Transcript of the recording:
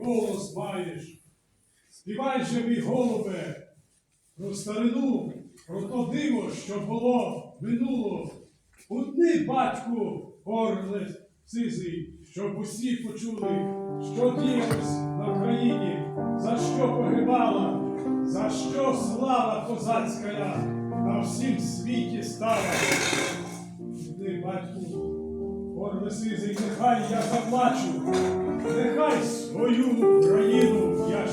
голос маєш. Співай же, мій голубе, про старину, про то диво, що було минуло. Утни, батьку, горле сизий, щоб усі почули, що діялось на країні, за що погибала, за що слава козацька на всім світі стала. Утни, батьку, горле сизий, нехай я заплачу, нехай свою країну я